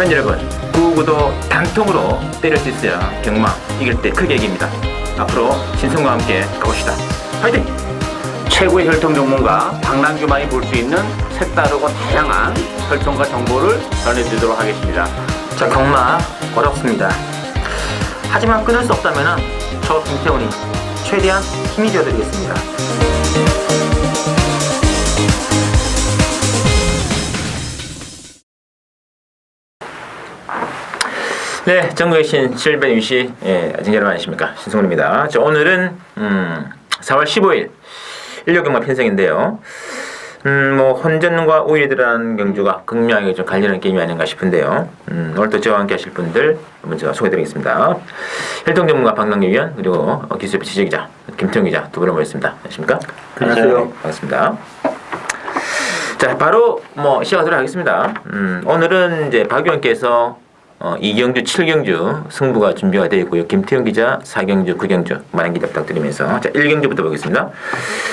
팬 여러분, 구구도 단통으로 때릴 수 있어야 경마 이길 때 크게 이깁니다. 앞으로 신성과 함께 가봅시다. 화이팅! 최고의 혈통 전문가 박남규만이 볼 수 있는 색다르고 다양한 혈통과 정보를 전해드리도록 하겠습니다. 자, 경마 어렵습니다. 하지만 끊을 수 없다면 저 김태훈이 최대한 힘이 되어드리겠습니다. 네, 전국의 신 실벤 유시, 예, 아직 여러분 안녕하십니까. 신성훈입니다. 자, 오늘은, 음, 4월 15일, 일요경마 편성인데요. 음, 뭐, 혼전과 우위에 들어간 경주가 극명하게 좀 갈리는 게임이 아닌가 싶은데요. 음, 오늘 또 저와 함께 하실 분들, 제가 소개드리겠습니다. 혈통 전문가 박남기 위원, 그리고 어, 기술협회 지적기자, 김태형 기자 두 분을 모셨습니다. 안녕하십니까? 안녕하세요. 네, 반갑습니다. 자, 바로 뭐 시작하도록 하겠습니다. 음, 오늘은 이제 박 의원께서 어, 2경주, 7경주 승부가 준비가 되어 있고요. 김태형 기자 4경주, 9경주 많은 기대 부탁드리면서 자, 1경주부터 보겠습니다.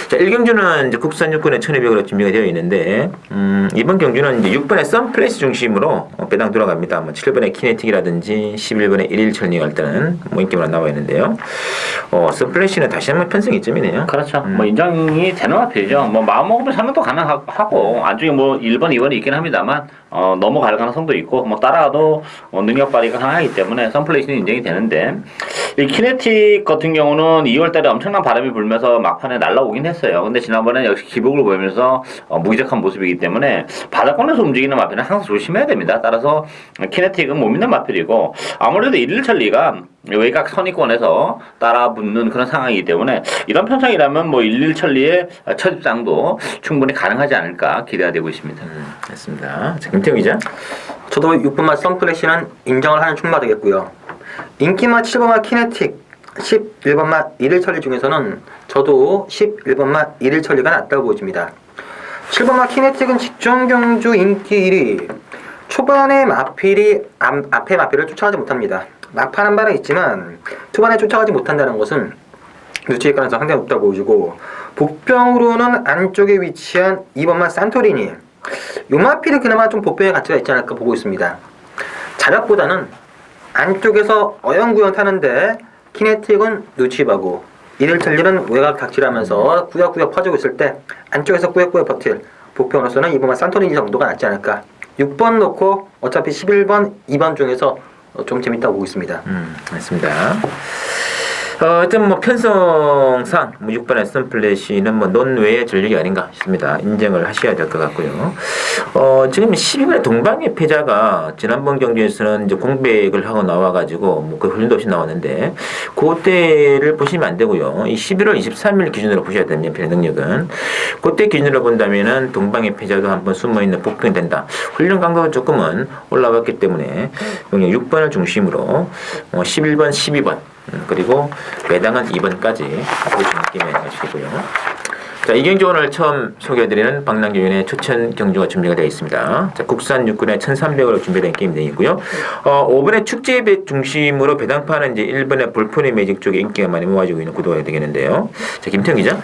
자, 1경주는 이제 국산 육군의 1200으로 준비가 되어 있는데 음, 이번 경주는 이제 6번의 썬플래시 중심으로 어, 배당 돌아갑니다. 뭐 7번의 키네틱이라든지 11번의 1일 천리가 일단은 뭐 인기만 나와 있는데요. 어, 썬플래시는 다시 한번 편승 이점이네요. 그렇죠. 뭐 인정이 되는 마필이죠. 뭐 마음 먹으면 상당도 가능하고 안중에 뭐 1번, 2번이 있긴 합니다만 어, 넘어갈 가능성도 있고 뭐 따라가도 어, 능력 발휘가 가능하기 때문에 선플레이션이 인정이 되는데 이 키네틱 같은 경우는 2월달에 엄청난 바람이 불면서 막판에 날라오긴 했어요. 근데 지난번에 역시 기복을 보이면서 어, 무기력한 모습이기 때문에 바닥권에서 움직이는 마필은 항상 조심해야 됩니다. 따라서 키네틱은 못 믿는 마필이고 아무래도 1일 천리가 외곽 선입권에서 따라붙는 그런 상황이기 때문에 이런 편성이라면 뭐 1일 천리의 첫 입장도 충분히 가능하지 않을까 기대가 되고 있습니다. 음, 됐습니다. 자, 김태형 기자. 저도 6번마 썬플래시는 인정을 하는 춤마 되겠고요. 인기마 7번마 키네틱 11번마 1일 천리 중에서는 저도 11번마 1일 천리가 낫다고 보여집니다. 7번마 키네틱은 직전 경주 인기 1위 초반에 마필이 앞, 앞에 마필을 쫓아가지 못합니다. 막판 한 발은 있지만 초반에 쫓아가지 못한다는 것은 누치일 가능성 상당히 높다고 보여주고 복병으로는 안쪽에 위치한 2번마 산토리니 요마필이 그나마 좀 복병의 가치가 있지 않을까 보고 있습니다. 자력보다는 안쪽에서 어영구영 타는데 키네틱은 누치바고 이를 천리는 외곽 닥칠하면서 구역구역 퍼지고 있을 때 안쪽에서 꾸역꾸역 버틸 복병으로서는 이번만 산토리니 정도가 낫지 않을까 6번 놓고 어차피 11번, 2번 중에서 어, 좀 재밌다고 보고 있습니다. 음, 맞습니다. 어, 하여튼 뭐 편성상 뭐 6번의 썬플래시는 뭐 논외의 전력이 아닌가 싶습니다. 인정을 하셔야 될 것 같고요. 어, 지금 12번의 동방의 패자가 지난번 경기에서는 이제 공백을 하고 나와가지고 뭐그 훈련도 없이 나왔는데 그때를 보시면 안 되고요. 이 11월 23일 기준으로 보셔야 됩니다. 편의 능력은 그때 기준으로 본다면은 동방의 패자도 한번 숨어 있는 복병이 된다. 훈련 강도가 조금은 올라갔기 때문에 용량 6번을 중심으로 어, 11번, 12번 음, 그리고 매당은 2번까지 보시는 느낌의 것이고요. 자, 이 경주 오늘 처음 소개해드리는 위원의 초천 경주가 준비가 되어 있습니다. 자, 국산 육군의 1300으로 준비된 게임 되어있고요. 어, 5번의 축제 배 중심으로 배당파는 이제 1번의 볼포니 매직 쪽에 인기가 많이 모아지고 있는 구도가 되겠는데요. 자, 김태형 기자.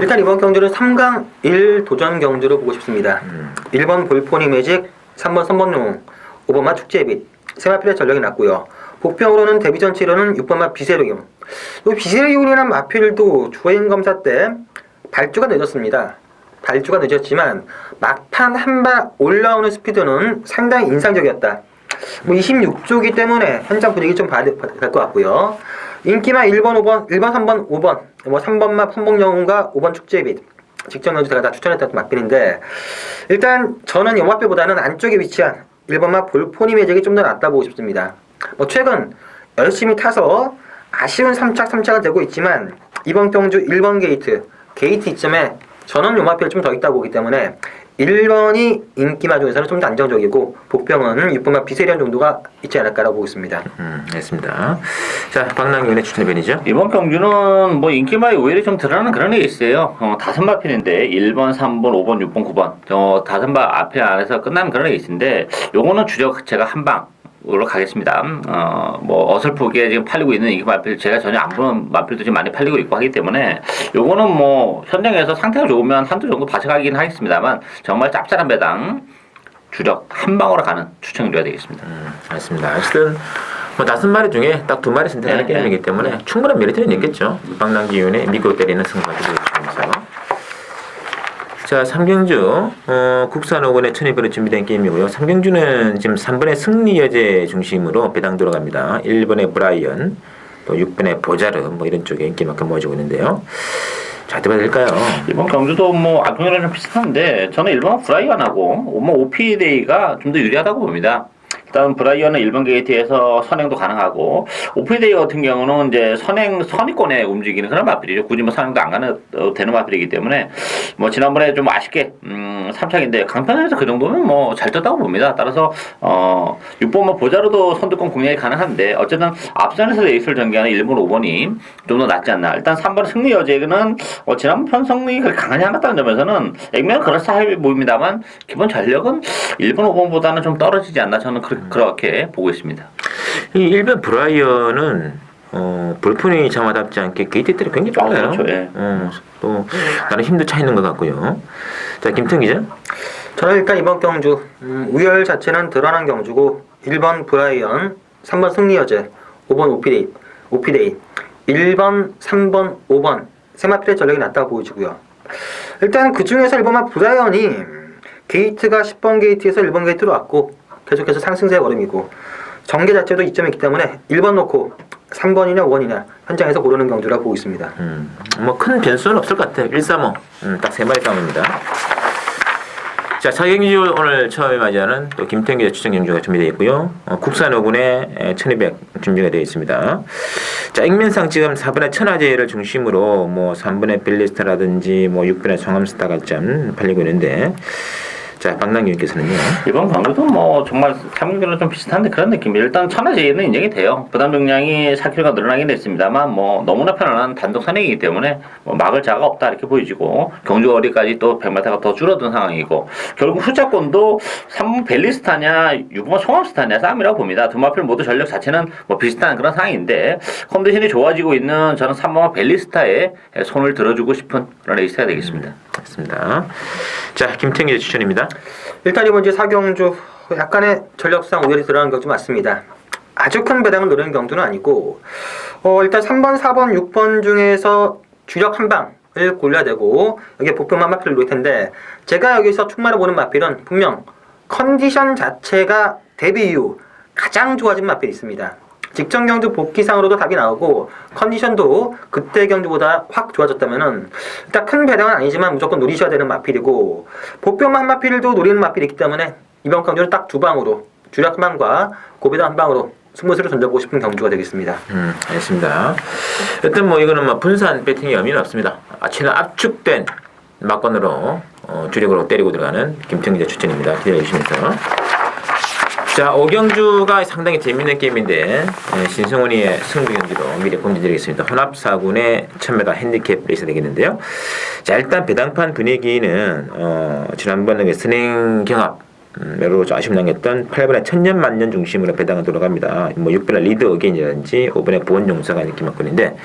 일단 이번 경주는 3강 1 도전 경주로 보고 싶습니다. 1번 볼포니 매직, 3번 선범용, 5번 마 축제빛, 세마필의 전력이 낮고요. 복병으로는 데뷔전 치료는 6번마 비세르기온. 이 비세르기온이라는 마필도 주행 검사 때 발주가 늦었습니다. 발주가 늦었지만 막판 한 발 올라오는 스피드는 상당히 인상적이었다. 뭐 26조기 때문에 현장 분위기 좀 봐야 될 것 같고요. 인기만 1번, 5번, 1번, 3번, 5번, 뭐 3번만 판복영웅과 5번 축제빛. 직전 연주 제가 다 추천했던 막필인데 일단 저는 영화표보다는 안쪽에 위치한 1번만 볼포니 매직이 좀 더 낫다 보고 싶습니다. 뭐 최근 열심히 타서 아쉬운 3착 3착은 되고 있지만 이번 경주 1번 게이트 게이트 이점에 저는 요마필 좀 더 있다고 보기 때문에 1번이 인기마 중에서는 좀 더 안정적이고 복병은 6번만 비세리언 정도가 있지 않을까라고 보고 있습니다. 음, 알겠습니다. 자, 박남규 위원의 추천 변이죠. 이번 경주는 뭐 인기마이 오히려 좀 드러나는 그런 게 있어요. 어, 다섯 마 필인데 1번, 3번, 5번, 6번, 9번 저 다섯 마 앞에 안에서 끝나는 그런 게 있는데 요거는 주력 제가 한 방. 으로 가겠습니다. 어, 뭐, 어설프게 지금 팔리고 있는 이 마필, 제가 전혀 안 보는 마필도 지금 많이 팔리고 있고 하기 때문에, 요거는 뭐, 현장에서 상태가 좋으면 한두 정도 받쳐가긴 하겠습니다만, 정말 짭짤한 배당, 주력 한 방으로 가는 추천을 해야 되겠습니다. 음, 알겠습니다. 어쨌든 뭐 다섯 마리 중에 딱 두 마리 선택하는 네, 게임이기 네. 때문에 충분한 메리트는 있겠죠. 방랑기운의 미국 때리는 승부 가지고 있으면서. 자, 삼경주 어, 국산 5번에 1200으로 준비된 게임이고요. 삼경주는 지금 3번의 승리 여제 중심으로 배당 들어갑니다. 1번의 브라이언, 또 6번의 보자르 뭐 이런 쪽에 인기만큼 모아지고 있는데요. 자, 어떻게 될까요? 이번 경주도 뭐 악동이랑 좀 비슷한데 저는 일본 브라이언하고 뭐 오피데이가 좀 더 유리하다고 봅니다. 일단 브라이언은 일본 게이트에서 선행도 가능하고 오피데이 같은 경우는 이제 선행 선의권에 움직이는 그런 마필이죠. 굳이 뭐 선행도 안 가는 어, 되는 마필이기 때문에 뭐 지난번에 좀 아쉽게 음, 3착인데 강편에서 그 정도면 뭐 잘 떴다고 봅니다. 따라서 어 6번 뭐 보자로도 선두권 공략이 가능한데 어쨌든 앞선에서 레이스를 전개하는 1번 5번이 좀 더 낫지 않나. 일단 3번 승리 여제는 어, 지난번 편성이 그렇게 강하지 않았다는 점에서는 액면은 그럴싸해 보입니다만 기본 전력은 1번 5번보다는 좀 떨어지지 않나 저는 그, 그렇게 보고 있습니다. 이 일본 브라이언은 어, 볼폰이 정하답지 않게 게이트들이 굉장히 아, 빨라요. 그렇죠, 예. 어, 또 나는 힘도 차 있는 것 같고요. 자, 김태 기자. 저는 일단 이번 경주 음, 우열 자체는 드러난 경주고 1번 브라이언, 3번 승리여제, 5번 오피데이, 오피데이 1번, 3번, 5번 세마필의 전력이 낮다고 보여지고요. 일단 그 중에서 1번만 브라이언이 게이트가 10번 게이트에서 1번 게이트로 왔고 계속해서 상승세 걸음이고 전개 자체도 이점이 있기 때문에 1번 놓고 3번이냐 5번이냐 현장에서 고르는 경주라고 보고 있습니다. 음, 뭐 큰 변수는 없을 것 같아요. 1, 3, 5. 음, 딱세 마리 싸움입니다. 자, 사경주 오늘 처음에 맞이하는 또 기자 추천 경주가 준비되어 있고요. 어, 국산 5군에 1200 준비가 되어 있습니다. 자, 액면상 지금 4분의 천하제를 중심으로 뭐 3분의 빌리스타라든지 뭐 6분의 성함스타가 좀 팔리고 있는데 자, 박남규 님께서는요. 이번 경주도 뭐 정말 삼경기랑 좀 비슷한데 그런 느낌이 일단 천하제일은 인정이 돼요. 부담 정량이 4kg가 늘어나긴 했습니다만 뭐 너무나 편안한 단독 선행이기 때문에 뭐 막을 자가 없다 이렇게 보이지고 경주 어리까지 또 100m가 더 줄어든 상황이고 결국 후자권도 3번 벨리스타냐 6번 송암스타냐 싸움이라고 봅니다. 두 마필 모두 전력 자체는 뭐 비슷한 그런 상황인데 컨디션이 좋아지고 있는 저는 3번 벨리스타에 손을 들어주고 싶은 그런 레이스가 되겠습니다. 맞습니다. 자, 김태형 기자 추천입니다. 일단 이번 이제 사경주 약간의 전력상 우열이 들어가는 경주 맞습니다. 아주 큰 배당을 노리는 경주는 아니고 어, 일단 3번, 4번, 6번 중에서 주력 한 방을 골라야 되고 여기에 복병만 마필을 놓을 텐데 제가 여기서 충만을 보는 마필은 분명 컨디션 자체가 데뷔 이후 가장 좋아진 마필이 있습니다. 직전 경주 복귀상으로도 답이 나오고 컨디션도 그때 경주보다 확 좋아졌다면은 일단 큰 배당은 아니지만 무조건 노리셔야 되는 마필이고 복병만 마필도 노리는 마필이 있기 때문에 이번 경주는 딱 두 방으로 주력 한 방과 고배당 한 방으로 승부수를 던져보고 싶은 경주가 되겠습니다. 음, 알겠습니다. 여튼 뭐 이거는 뭐 분산 배팅의 의미는 없습니다. 아, 최근 압축된 막건으로 어, 주력으로 때리고 들어가는 김태형 기자 추천입니다. 기대해 주시면서. 자, 오경주가 상당히 재밌는 게임인데 예, 신성훈이의 승부 경기도 미리 공지드리겠습니다. 혼합 4군의 1000m 핸디캡 레이스 되겠는데요. 자, 일단 배당판 분위기는 어, 지난번에 그 선행 경합 음, 매로 좀 아쉬움 남겼던 8번의 천년 만년 중심으로 배당을 돌아갑니다. 뭐 6번의 리드 어게인이라든지 5번의 보원 용사가 이렇게 맡고있는데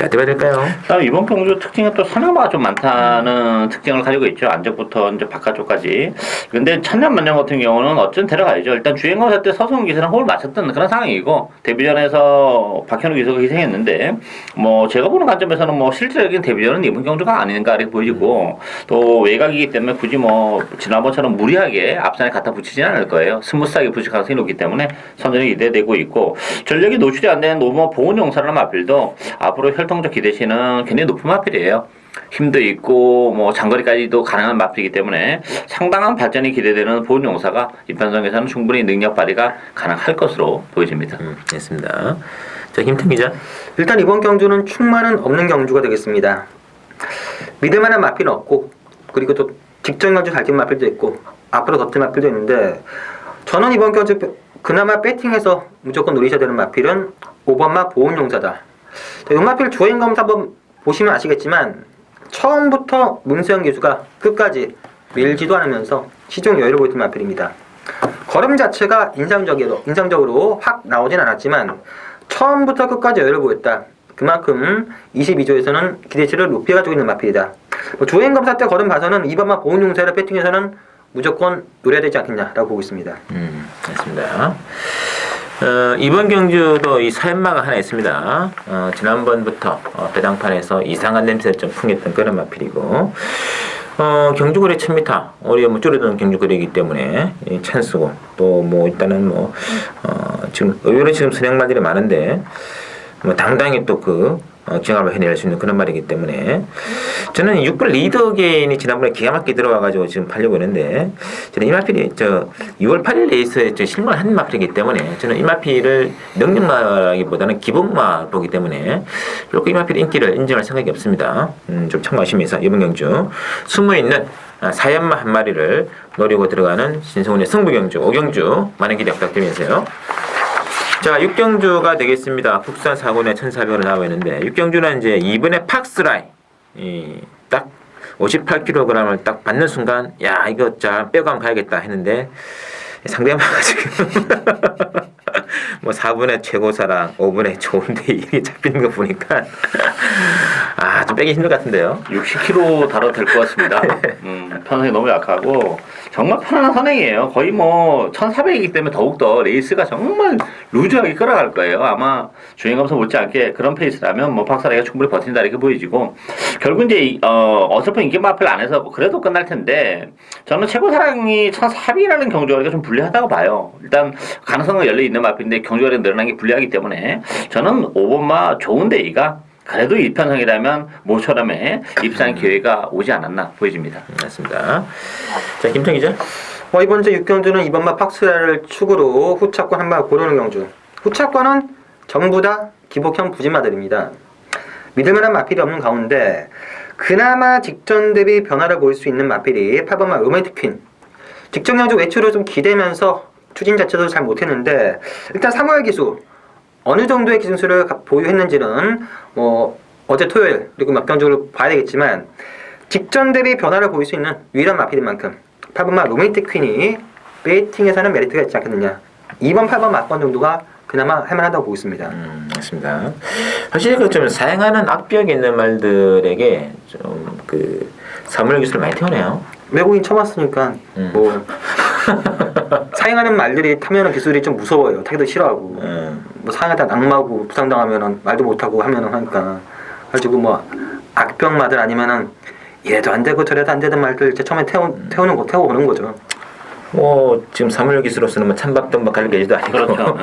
자, 어떻게 될까요? 그다음 이번 경주 특징은 또 선행마가 좀 많다는 특징을 가지고 있죠. 안쪽부터 이제 바깥쪽까지. 근데 천년 만년 같은 경우는 어쩐 데려가야죠. 일단 주행거사 때 서승훈 기사랑 호흡을 맞췄던 그런 상황이고 데뷔전에서 박현우 기사가 희생했는데 뭐 제가 보는 관점에서는 뭐 실질적인 데뷔전은 이번 경주가 아닌가 이렇게 보이고 또 외곽이기 때문에 굳이 뭐 지난번처럼 무리하게 앞선에 갖다 붙이지는 않을 거예요. 스무스하게 붙일 가능성이 높기 때문에 선전이 기대되고 있고 전력이 노출이 안 되는 노모 보온 용사라는 마필도 앞으로 혈 통적 기대치는 굉장히 높은 마필이에요. 힘도 있고 뭐 장거리까지도 가능한 마필이기 때문에 상당한 발전이 기대되는 보온 용사가 이편성에서는 충분히 능력 발휘가 가능할 것으로 보여집니다. 음, 됐습니다. 자, 김태 기자. 일단 이번 경주는 충만은 없는 경주가 되겠습니다. 믿을만한 마필은 없고 그리고 또 직전 경주 잘뛴 마필도 있고 앞으로 덧뛸 마필도 있는데 저는 이번 경주 빼- 그나마 배팅해서 무조건 노리셔야 되는 마필은 5번마 보온용사다. 용마필 주행 검사 한번 보시면 아시겠지만 처음부터 문세영 기수가 끝까지 밀지도 않으면서 시종 여유를 보였던 마필입니다. 걸음 자체가 인상적으로, 인상적으로 확 나오진 않았지만 처음부터 끝까지 여유를 보였다. 그만큼 22조에서는 기대치를 높이 가지고 있는 마필이다. 뭐 주행 검사 때 걸음 봐서는 이번만 보온 용사를 배팅해서는 무조건 노려야 되지 않겠냐라고 보고 있습니다. 음, 맞습니다. 어, 이번 경주도 이 사연마가 하나 있습니다. 어, 지난번부터 어, 배당판에서 이상한 냄새를 좀 풍겼던 그런 마필이고, 어, 경주거리 1000m, 우리 뭐 줄어드는 경주거리이기 때문에 이 찬스고, 또 뭐 일단은 뭐, 어, 지금 의외로 지금 선행말들이 많은데, 뭐 당당히 또그 어, 경합을 해낼 수 있는 그런 말이기 때문에 저는 6번 리더 게인이 지난번에 기가 막히게 들어와가지고 지금 팔려고 했는데 저는 이 마필이 저 6월 8일 레이스에 저 실물 한 마필이기 때문에 저는 이 마필을 능력마라기보다는 기본마 보기 때문에 이렇게 이 마필 인기를 인정할 생각이 없습니다. 음, 좀 참고하시면서 이번 경주 숨어 있는 아, 사연마 한 마리를 노리고 들어가는 신성훈의 승부경주, 오경주 많은 기대 부탁드리면서요. 자, 육경주가 되겠습니다. 국산 사고에 1,400원을 나와 있는데 육경주는 이제 이번에 팍스라이 이 딱 58kg을 딱 받는 순간 야 이거 자 빼고 가야겠다 했는데 상대방가 지금 뭐 4분의 최고사랑 5분의 좋은데 이게 잡히는 거 보니까 아 좀 빼기 힘들 것 같은데요. 60kg 다뤄도 될 것 같습니다. 네. 음, 편성이 너무 약하고 정말 편안한 선행이에요. 거의 뭐 1,400이기 때문에 더욱더 레이스가 정말 루즈하게 끌어갈 거예요. 아마 주행감서 못지않게 그런 페이스라면 뭐 박사라가 충분히 버틴다 이렇게 보여지고 결국 이제 이- 어, 어설픈 인기 마필 안에서 그래도 끝날 텐데 저는 최고 사랑이 1,400이라는 경주거리가 좀 불리하다고 봐요. 일단 가능성은 열려 있는 마필 인데 경주거리가 늘어난 게 불리하기 때문에 저는 5번마 좋은 데 이가 그래도 이편성이라면 모처럼에 입상 기회가 오지 않았나 보여집니다. 맞습니다. 자 김청 기자. 어, 이번 주 6경주는 이번마 팍스라를 축으로 후차권 한발 고르는 경주. 후차권은 전부 다 기복형 부진마들입니다. 믿을만한 마필이 없는 가운데 그나마 직전 대비 변화를 보일 수 있는 마필이 8번마 로맨틱 퀸. 직전 경주 외출을 좀 기대면서 추진 자체도 잘 못했는데 일단 3월 기수 어느 정도의 가- 보유했는지는 뭐 어제 토요일 그리고 몇 경주를 봐야 되겠지만 직전 대비 변화를 보일 수 있는 유일한 마필인 만큼 8번마 로맨틱 퀸이 베이팅에서는 메리트가 있지 않겠느냐 2번 8번 막번 정도가 그나마 할만하다고 보고 있습니다 음, 맞습니다. 사실 그좀 사용하는 악벽이 있는 말들에게 좀 그 사물 기술을 많이 태우네요. 외국인 처음 왔으니까 음. 뭐 사용하는 말들이 타면은 기술이 좀 무서워요. 타기도 싫어하고. 음. 뭐 사용하다 낙마하고 부상당하면은 말도 못하고 하면은 하니까. 가지고 뭐 악병마들 아니면은 이래도 안 되고 저래도 안 되는 말들 이제 처음에 태우, 태우는 거 태워보는 거죠. 뭐 지금 사물 기술로서는 뭐 찬밥도 갈게지도 아니고. 그렇죠.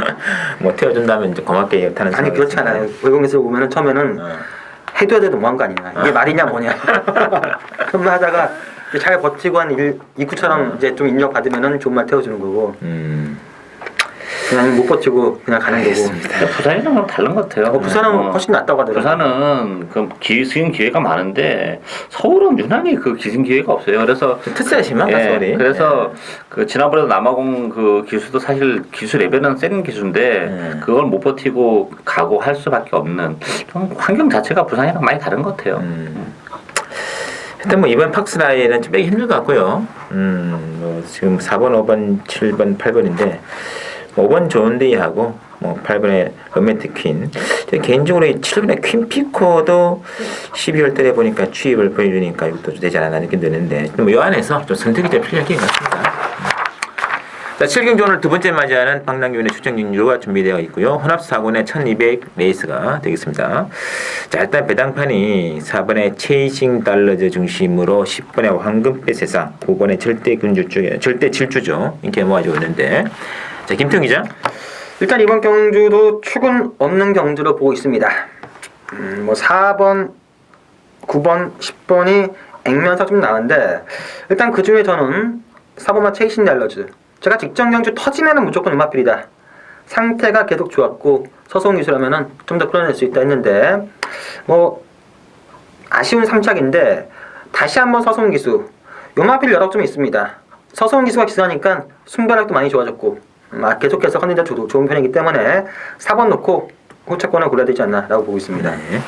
뭐 태워준다면 이제 고맙게 타는 아니 그렇지 않아요. 외국에서 보면은 처음에는 어. 해둬야 돼도 뭐한 거 아니냐 이게 말이냐 뭐냐. 그만 하다가 잘 버티고 한 일, 이쿠처럼 이제 좀 인정 받으면은 좋은 말 태워주는 거고 음, 그냥 못 버티고 그냥 가는 거고 근데 부산이랑 좀 다른 것 같아요. 어, 부산은 어. 훨씬 낫다고 하더라고요 부산은 그 기 승 기회가 많은데 서울은 유난히 그 기승 기회가 없어요. 그래서 특수가 심한가 예, 서울이. 그래서 그 지난번에 남아공 그 기술도 사실 기술 레벨은 센 기술인데 음. 그걸 못 버티고 가고 할 수밖에 없는 좀 환경 자체가 부산이랑 많이 다른 것 같아요. 음. 일단 뭐 이번 팍스라이는 좀 빼기 힘들 것 같고요. 음, 뭐 지금 4번, 5번, 7번, 8번인데 5번 좋은데이하고 뭐 8번에 로맨틱 퀸. 개인적으로 이 7번의 퀸 피코도 12월 달에 보니까 취입을 보여주니까 이것도 좀 되지 않았나 느낌 드는데 뭐이 안에서 좀 선택이 좀 필요할 것 같습니다. 자, 7경주 오늘 두 번째 맞이하는 박남규의 추천 경주가 준비되어 있고요. 혼합 4군의 1200 레이스가 되겠습니다. 자, 일단 배당판이 4번의 체이싱 달러즈 중심으로 10번의 황금빛 세상, 9번의 절대 군주 쪽에 절대 질주죠. 이렇게 모아지고 있는데. 자, 김태형 기자. 일단 이번 경주도 축은 없는 경주로 보고 있습니다. 음, 뭐 4번, 9번, 10번이 액면서 좀 나는데 일단 그 중에 저는 4번만 체이신 달러즈. 제가 직전 경주 터지면은 무조건 음악필이다. 상태가 계속 좋았고 서성 기술하면은 좀 더 끌어낼 수 있다 했는데 뭐 아쉬운 3착인데 다시 한번 서성 기수. 요마필 여러 좀 있습니다. 서성 기수가 기수하니까 순발력도 많이 좋아졌고 음, 아, 계속해서 컨디션 좋- 좋은 편이기 때문에 4번 놓고 후차권을 골라야 되지 않나라고 보고 있습니다. 네.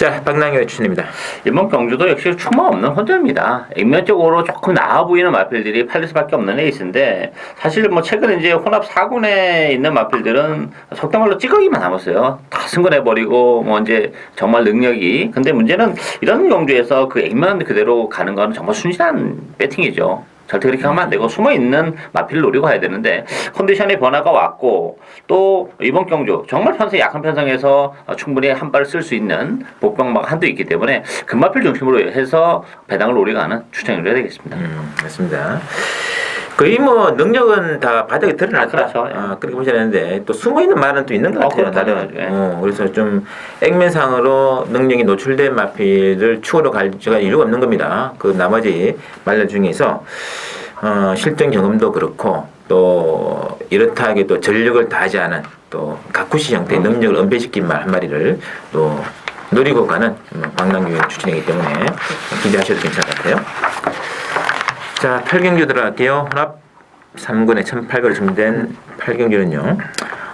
자, 박남규의 추천입니다. 이번 경주도 역시 추모 없는 혼자입니다. 액면적으로 조금 나아 보이는 마필들이 팔릴 수밖에 없는 레이스인데 사실 뭐 최근 이제 혼합 4군에 있는 마필들은 속된 말로 찌꺼기만 남았어요. 다 승근해 버리고 뭐 이제 정말 능력이. 근데 문제는 이런 경주에서 그 액면 그대로 가는 건 정말 순진한 배팅이죠. 절대 그렇게 하면 안 되고 숨어 있는 마필을 노리고 해야 되는데 컨디션의 변화가 왔고 또 이번 경주 정말 편성 약한 편성에서 충분히 한 발을 쓸수 있는 복병막 한도 있기 때문에 금마필 중심으로 해서 배당을 노리고 하는 추천을 해야 되겠습니다. 음, 맞습니다. 거의 뭐 능력은 다 바닥에 드러났다. 그렇죠, 예. 아, 그렇게 보셔야 되는데 또 숨어 있는 말은 또 있는 것 어, 같아요. 그건 다른. 당연하죠, 예. 어, 그래서 좀 액면상으로 능력이 노출된 마필을 추후로 갈 수가 이유가 없는 겁니다. 그 나머지 말들 중에서 어, 실전 경험도 그렇고 또 이렇다 하게 또 전력을 다하지 않은 또 가쿠시 형태의 능력을 은폐시킨 말 한 마리를 또 노리고 가는 음, 광남교육 추천이기 때문에 기대하셔도 괜찮을 것 같아요. 자, 8경주 들어갈게요. 혼합 3군에 1800으로 준비된 8경주는요.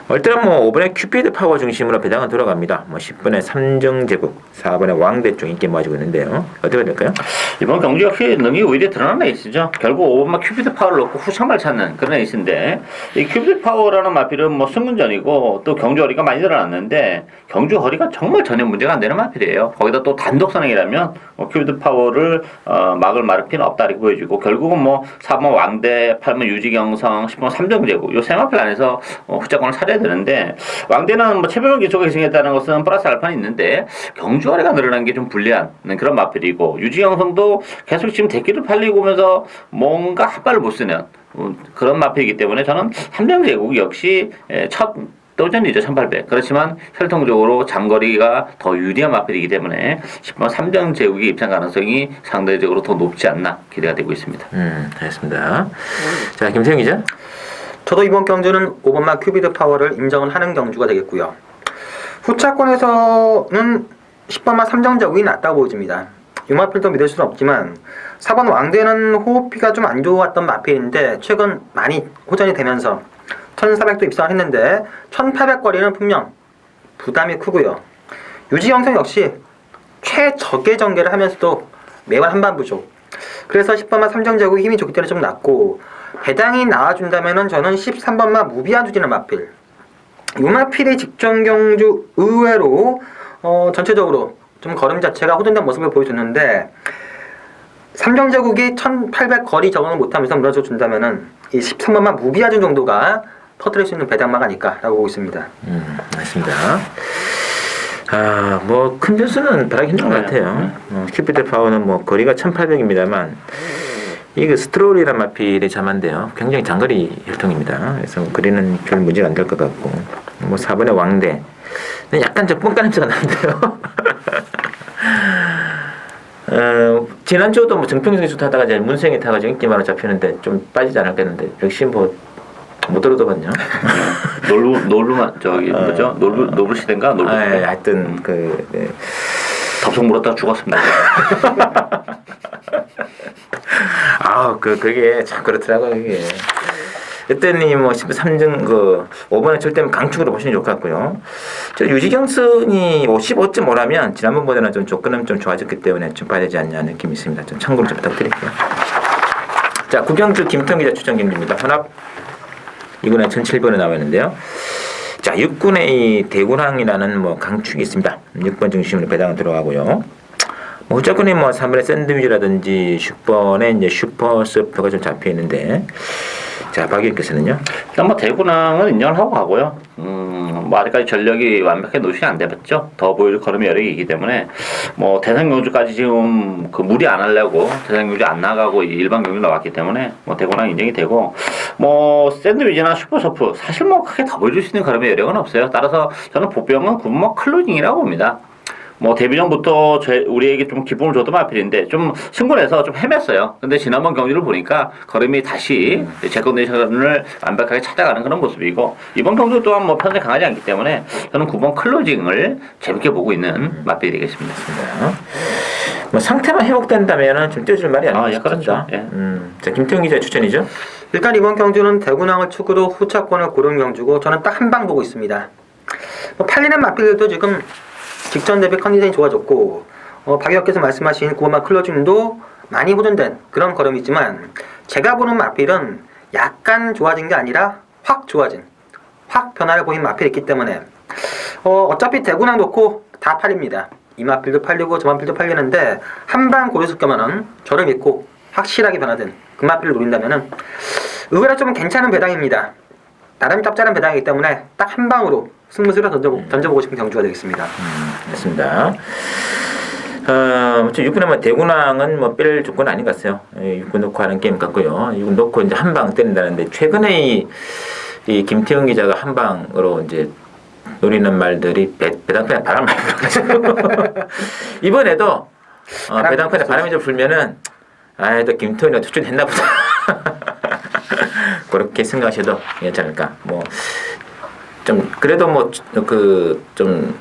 얼때는 뭐 5번에 큐피드 파워 중심으로 배당은 들어갑니다. 뭐 10번에 삼정제국, 4번에 왕대 쪽 인기 모아지고 있는데요. 어떻게 될까요? 이번 경주 역시 능이 오히려 드러나는 에이스죠. 결국 5번만 큐피드 파워를 넣고 후창발 찾는 그런 에이스인데 이 큐피드 파워라는 마필은 뭐 승문전이고 또 경주 허리가 많이 드러났는데 경주 허리가 정말 전혀 문제가 안 되는 마필이에요. 거기다 또 단독 선행이라면 뭐 큐피드 파워를 어, 막을 필요는 없다 이렇게 보여지고 결국은 뭐 4번 왕대, 8번 유지경성, 10번 삼정제국 요 세 마필 안에서 어, 후자권을 차려 야 되는데 왕대는 뭐 체병 기초가 기승했다는 것은 플러스 알파는 있는데 경주 허리가 늘어난 게 좀 불리한 그런 마필이고 유지경성도 계속 지금 대기를 팔리고 오면서 뭔가 핫발을 못 쓰는 어, 그런 마필이기 때문에 저는 삼정제국 역시 에, 첫 도전이죠 1800 그렇지만 혈통적으로 장거리가 더 유리한 마필이기 때문에 10번 삼정제국의 입장 가능성이 상대적으로 더 높지 않나 기대가 되고 있습니다. 음, 알겠습니다. 자, 김태형 기자. 저도 이번 경주는 5번마 큐비드 파워를 인정을 하는 경주가 되겠고요. 후차권에서는 10번마 삼정적이 낫다고 보여집니다. 유마필도 믿을 수는 없지만 4번 왕대는 호흡기가 좀 안 좋았던 마필인데 최근 많이 호전이 되면서 1400도 입상을 했는데 1800거리는 분명 부담이 크고요. 유지영성 역시 최적의 전개를 하면서도 매번 한반 부족. 그래서 10번마 삼정제국이 힘이 좋기 때문에 좀 낮고 배당이 나와준다면은 저는 13번마 무비한 주지는 마필. 유마필의 직전 경주 의외로 어, 전체적으로 좀 걸음 자체가 호전된 모습을 보여줬는데 삼정제국이 1800 거리 적응을 못하면서 무너져 준다면은 이 13번마 무비아준 정도가 터뜨릴 수 있는 배당막 아닐까라고 보고 있습니다. 음, 맞습니다. 아, 뭐, 큰 변수는 바라기 힘든 것 네. 같아요. 어, 큐피드 파워는 뭐, 거리가 1800입니다만, 이게 스트롤이란 마필이 잠한데요. 굉장히 장거리 혈통입니다. 그래서 뭐 거리는 별 문제가 안 될 것 같고, 뭐, 4번의 왕대. 약간 저 뻥까 냄새가 나는데요. 어, 지난주도 뭐 정평생수 타다가 이제 문생이 타가지고 인기만으로 잡히는데 좀 빠지지 않았겠는데, 역시 뭐, 못 들어도거든요. 놀루 놀루만 저기 뭐죠? 놀루 노블 시대인가 놀루 아, 예. 하여튼 그 네. 덥석 물었다가 죽었습니다. 아, 그 그게 참 그렇더라고요, 그게. 그때니 뭐 13등 그 5번에 칠 때는 강축으로 보시면 같고요. 저 유지경선이 55.5라면 지난번보다는 좀 조금 좀 좋아졌기 때문에 좀 봐야 되지 않냐 느낌이 있습니다. 좀 참고로 좀 부탁드릴게요. 자, 구경주 김통 기자 추천 경기입니다. 혼합 2군에 1,700원에 나와 있는데요. 자, 6군에 이 대군항이라는 뭐 강축이 있습니다. 6번 중심으로 배당은 들어가고요. 뭐 후자군에 뭐 3번에 샌드위치라든지 10번에 이제 슈퍼 서프가 좀 잡혀 있는데 자, 박 의원께서는요. 일단 뭐 대구낭은 인정을 하고 가고요. 음, 뭐 아직까지 전력이 완벽하게 노출이 안 돼봤죠. 더 걸음이 여러 개 있기 때문에 뭐 대상 경주까지 지금 그 무리 안 하려고 대상 경주 안 나가고 일반 경주 나왔기 때문에 뭐 대구낭 인정이 되고 뭐 샌드위치나 슈퍼서프 사실 뭐 크게 더 보여줄 수 있는 걸음의 여력은 없어요. 따라서 저는 보병은 군뭐 클로징이라고 봅니다. 뭐 데뷔전부터 제, 우리에게 좀 기쁨을 줬던 마필인데 좀 승군해서 좀 헤맸어요. 근데 지난번 경기를 보니까 걸음이 다시 제 컨디션을 완벽하게 찾아가는 그런 모습이고 이번 경주 또한 뭐 편세 강하지 않기 때문에 저는 9번 클로징을 재밌게 보고 있는 마필이 되겠습니다. 뭐 상태만 회복된다면은 좀 떼줄 말이 아니까 아, 예. 그렇죠. 예. 음, 자, 김태형 기자 추천이죠. 일단 이번 경주는 대구낭을 축으로 후차권을 고른 경주고 저는 딱 한 방 보고 있습니다. 뭐 팔리는 마필들도 지금 직전 대비 컨디션이 좋아졌고 어, 박 의원께서 말씀하신 구호마 클로징도 많이 호전된 그런 걸음이지만 제가 보는 마필은 약간 좋아진 게 아니라 확 좋아진 확 변화를 보인 마필이 있기 때문에 어, 어차피 대구낭 놓고 다 팔립니다. 이 마필도 팔리고 저 마필도 팔리는데 한방 고르실 거면은 저를 믿고 확실하게 변화된 금마필을 노린다면은 의외로 좀 괜찮은 배당입니다. 나름 짭짤한 배당이기 때문에 딱 한 방으로 승부수를 던져보, 던져보고 싶은 경주가 되겠습니다. 됐습니다. 어, 저 육군하면 대군왕은 뭐뺄 조건 아닌 것 같아요. 예, 육군 놓고 하는 게임 같고요. 육군 놓고 이제 한 방 때린다는데 최근에 이, 이 김태형 기자가 한 방으로 이제 노리는 말들이 배, 배당편에 바람 많이 불어가지고 이번에도 어, 바람 배당편에. 바람이 좀 불면은 아또 김태형이가 투준했나 보다. 그렇게 생각하셔도 괜찮을까. 뭐 좀 그래도 뭐 그좀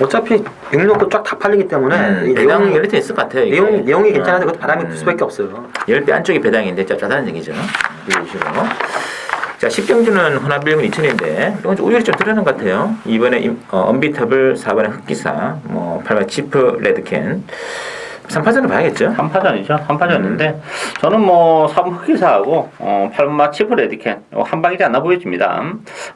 어차피 육놓고 쫙다 팔리기 때문에 음, 이 배당 열리트 있을 것 같아요. 이게. 내용, 내용이 괜찮아서 어, 그 바람이 음, 불 수밖에 없어요. 10배 안쪽이 배당인데 짭짤하다는 얘기죠. 이해주시고. 자, 10경주는 혼합일군 2000인데 이건 좀 우열이 좀 드러난 것 같아요. 이번에 임- 어, 언비터블 4번에 흑기사, 뭐 8번 치프 레드캔 3파전을 봐야겠죠. 3파전이죠. 3파전인데 저는 뭐 3번 흑기사하고 어, 8번 치프 레디캔 이거 한 방이지 않나 보여집니다.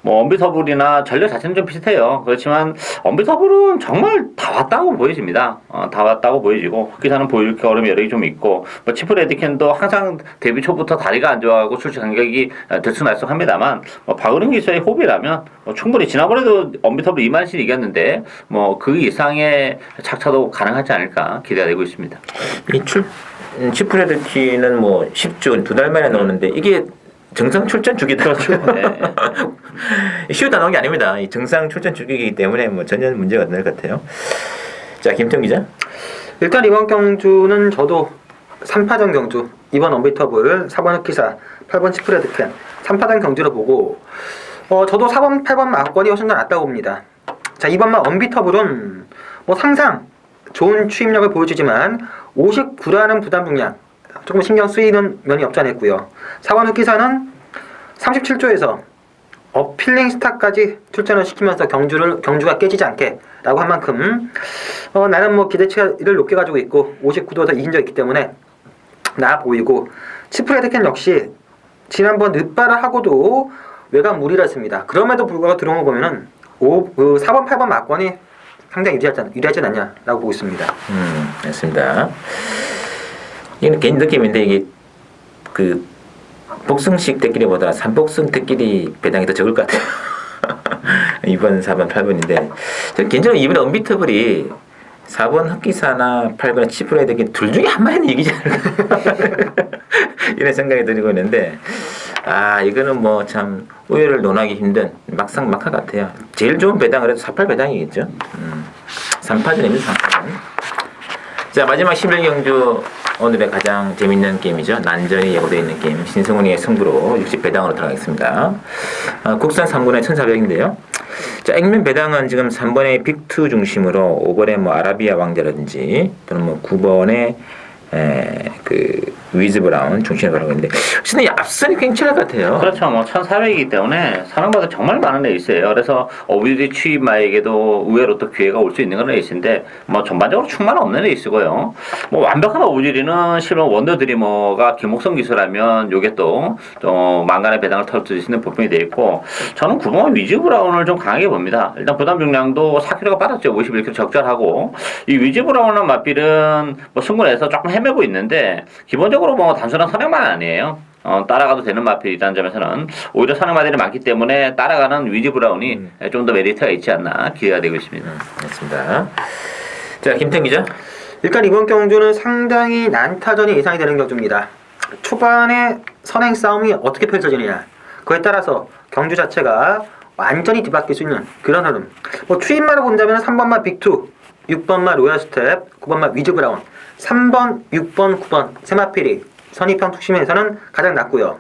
뭐 언비터블이나 전력 자체는 좀 비슷해요. 그렇지만 언비터블은 정말 다 왔다고 보여집니다. 어, 다 왔다고 보여지고 흑기사는 보여줄 게 여러 개좀 있고 뭐 치프 레디캔도 항상 데뷔 초부터 다리가 안 좋아하고 출시 간격이 어, 들쑥날쑥합니다만 뭐 박은영 기수의 호비라면 뭐 충분히 지난번에도 언비터블 이만신 이겼는데 뭐 그 이상의 착차도 가능하지 않을까 기대가 되고 있습니다. 이 출, 음, 치프 레드캔은 뭐 10주, 두 달 만에 나오는데 이게 정상 출전 주기다. 그렇죠. 네. 쉬우다 나온 게 아닙니다. 이 정상 출전 주기이기 때문에 뭐 전혀 문제가 없는 것 같아요. 자, 김태형 기자. 일단 이번 경주는 저도 3파전 경주 2번 언비터블 4번 흑기사 8번 치프레드캔 3파전 경주를 보고 어, 저도 4번 8번 막권이 훨씬 더 낫다고 봅니다 자 2번만 언비터블은 뭐 상상 좋은 추임력을 보여주지만 59라는 부담 중량 조금 신경 쓰이는 면이 없지 않아 있고요 4번 흑기사는 37조에서 어필링 스타까지 출전을 시키면서 경주를 경주가 깨지지 않게라고 한 만큼 어, 나는 뭐 기대치를 높게 가지고 있고 59도에서 이긴 적 있기 때문에 나 보이고 치프레드캔 역시 지난번 늦발을 하고도 외곽 무리였습니다. 그럼에도 불구하고 들어온 거 보면은 5, 그 4번, 8번 막권이 상당히 유리하지, 않- 유리하지 않냐라고 보고 있습니다. 음, 맞습니다. 이건 개인 느낌인데 이게 그 복승식 때끼리보다 삼복승 때끼리 배당이 더 적을 것 같아요. 2번, 4번, 8번인데 저 개인적으로 이번에 언비터블이 4번 흑기사나 8번 치프레 되긴 둘 중에 한 마리는 이기지 않을까 이런 생각이 들고 있는데 아 이거는 뭐 참 우열을 논하기 힘든 막상 막하 같아요. 제일 좋은 배당을 해도 48 배당이겠죠. 음, 3파전입니다. 3파전. 자 마지막 11경주 오늘의 가장 재밌는 게임이죠. 난전이 예고되어 있는 게임 신승훈이의 승부로 60 배당으로 들어가겠습니다. 아, 국산 3군의 1,400인데요. 자 액면 배당은 지금 3번의 빅2 중심으로 5번의 뭐 아라비아 왕자라든지 또는 뭐 9번의 에, 그 위즈 브라운 중심으로 가고 있는데 근데 앞선이 괜찮을 것 같아요. 그렇죠. 뭐 1,400이기 때문에 사랑받아 정말 많은 레이스예요. 그래서 어비디 취입마에게도 의외로 또 기회가 올 수 있는 그런 레이스인데 뭐 전반적으로 충만 없는 레이스고요. 뭐 완벽한 오브질리는 실은 원더 드리머가 김옥성 기수라면 요게 또, 또 망간의 배당을 털수 있는 부분이 돼 있고 저는 그동안 위즈 브라운을 좀 강하게 봅니다. 일단 부담 중량도 4kg가 빠졌죠. 51kg 적절하고 이 위즈 브라운은 맞빌은 뭐 승부에서 조금 헤매 고 있는데 기본적으로 뭐 단순한 선행만 아니에요. 어, 따라가도 되는 마필이라는 점에서는 오히려 선행 마들이 많기 때문에 따라가는 위즈 브라운이 좀더 메리트가 있지 않나 기대가 되고 있습니다. 맞습니다. 자 김태 기자. 일단 이번 경주는 상당히 난타전이 예상이 되는 경주입니다. 초반에 선행 싸움이 어떻게 펼쳐지느냐 그에 따라서 경주 자체가 완전히 뒤바뀔 수 있는 그런 흐름. 뭐 추임마로 본다면 3번마 빅2, 6번마 로얄 스텝, 9번마 위즈 브라운, 3번, 6번, 9번 세마필이 선입형 투심에서는 가장 낮고요.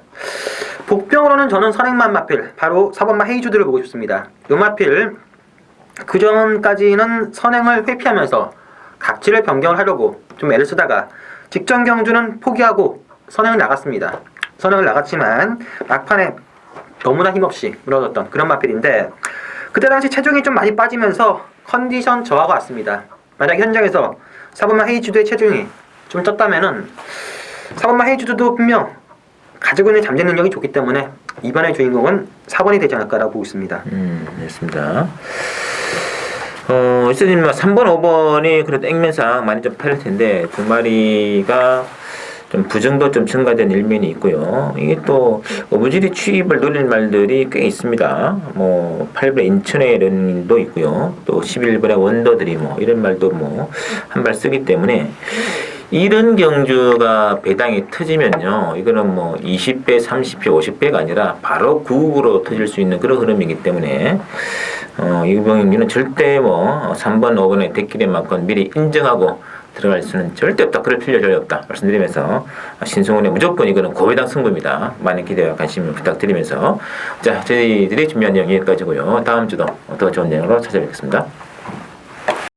복병으로는 저는 선행만 마필, 바로 4번마 헤이주드를 보고 싶습니다. 요 마필 그 전까지는 선행을 회피하면서 각지를 변경을 하려고 좀 애를 쓰다가 직전 경주는 포기하고 선행을 나갔습니다. 선행을 나갔지만 막판에 너무나 힘없이 무너졌던 그런 마필인데 그때 당시 체중이 좀 많이 빠지면서 컨디션 저하가 왔습니다. 만약 현장에서 사번마 헤이주드의 체중이 좀 쪘다면은 사번마 헤이주드도 분명 가지고 있는 잠재 능력이 좋기 때문에 이번의 주인공은 4번이 되지 않을까라고 보고 있습니다. 음, 됐습니다. 어, 뭐 3번, 5번이 그래도 액면상 많이 좀 팔릴 텐데 두 마리가 좀 부정도 좀 증가된 일면이 있고요. 이게 또 어부질이 취입을 노릴 말들이 꽤 있습니다. 뭐 8번의 인천의 런도 있고요. 또 11번의 원더들이 뭐 이런 말도 뭐 한 발 쓰기 때문에 이런 경주가 배당이 터지면요. 이거는 뭐 20배, 30배, 50배가 아니라 바로 9으로 터질 수 있는 그런 흐름이기 때문에 어, 이 경주는 절대 뭐 3번, 5번의 대길에만큼 미리 인정하고 들어갈 수는 절대 없다. 그럴 필요 전혀 없다. 말씀드리면서 신승훈의 무조건 이거는 고배당 승부입니다. 많은 기대와 관심 부탁드리면서 자 저희들이 준비한 내용 여기까지고요. 다음 주도 더 좋은 내용으로 찾아뵙겠습니다.